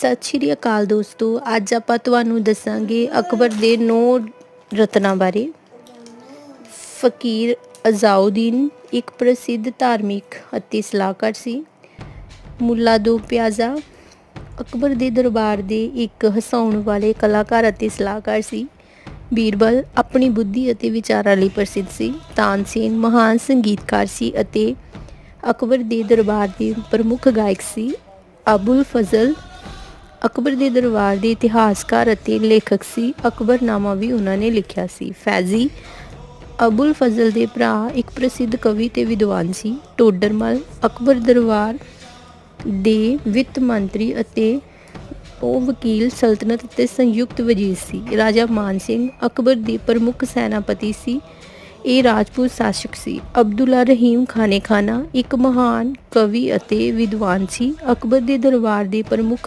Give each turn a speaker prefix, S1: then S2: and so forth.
S1: ਸਤਿ ਸ਼੍ਰੀ ਅਕਾਲ ਦੋਸਤੋ, ਅੱਜ ਆਪਾਂ ਤੁਹਾਨੂੰ ਦੱਸਾਂਗੇ ਅਕਬਰ ਦੇ ਨੌ ਰਤਨਾਂ ਬਾਰੇ। ਫਕੀਰ ਅਜ਼ਾਉਦੀਨ ਇੱਕ ਪ੍ਰਸਿੱਧ ਧਾਰਮਿਕ ਅਤੇ ਸਲਾਹਕਾਰ ਸੀ। ਮੁੱਲਾ ਦੋ ਪਿਆਜ਼ਾ, ਅਕਬਰ ਦੇ ਦਰਬਾਰ ਦੇ ਇੱਕ ਹਸਾਉਣ ਵਾਲੇ ਕਲਾਕਾਰ ਅਤੇ ਸਲਾਹਕਾਰ ਸੀ। ਬੀਰਬਲ ਆਪਣੀ ਬੁੱਧੀ ਅਤੇ ਵਿਚਾਰਾਂ ਲਈ ਪ੍ਰਸਿੱਧ ਸੀ। ਤਾਨਸੇਨ ਮਹਾਨ ਸੰਗੀਤਕਾਰ ਸੀ ਅਤੇ ਅਕਬਰ ਦੇ ਦਰਬਾਰ ਦੇ ਪ੍ਰਮੁੱਖ ਗਾਇਕ ਸੀ। ਅਬੁਲ ਫਜ਼ਲ ਅਕਬਰ ਦੇ ਦਰਬਾਰ ਦੇ ਇਤਿਹਾਸਕਾਰ ਅਤੇ ਲੇਖਕ ਸੀ। ਅਕਬਰਨਾਮਾ ਵੀ ਉਹਨਾਂ ਨੇ ਲਿਖਿਆ ਸੀ। ਫੈਜ਼ੀ ਅਬੁਲ ਫਜ਼ਲ ਦੇ ਭਰਾ, ਇੱਕ ਪ੍ਰਸਿੱਧ ਕਵੀ ਤੇ ਵਿਦਵਾਨ ਸੀ। ਟੋਡਰਮਲ ਅਕਬਰ ਦਰਬਾਰ ਦੇ ਵਿੱਤ ਮੰਤਰੀ ਅਤੇ ਉਹ ਵਕੀਲ, ਸਲਤਨਤ ਅਤੇ ਸੰਯੁਕਤ ਵਜ਼ੀਰ ਸੀ। ਰਾਜਾ ਮਾਨ ਸਿੰਘ ਅਕਬਰ ਦੇ ਪ੍ਰਮੁੱਖ ਸੈਨਾਪਤੀ ਸੀ। ਇਹ ਰਾਜਪੂਤ ਸ਼ਾਸਕ ਸੀ। ਅਬਦੁੱਲਾ ਰਹੀਮ ਖਾਨੇ ਖਾਨਾ ਇੱਕ ਮਹਾਨ ਕਵੀ ਅਤੇ ਵਿਦਵਾਨ ਸੀ। ਅਕਬਰ ਦੇ ਦਰਬਾਰ ਦੇ ਪ੍ਰਮੁੱਖ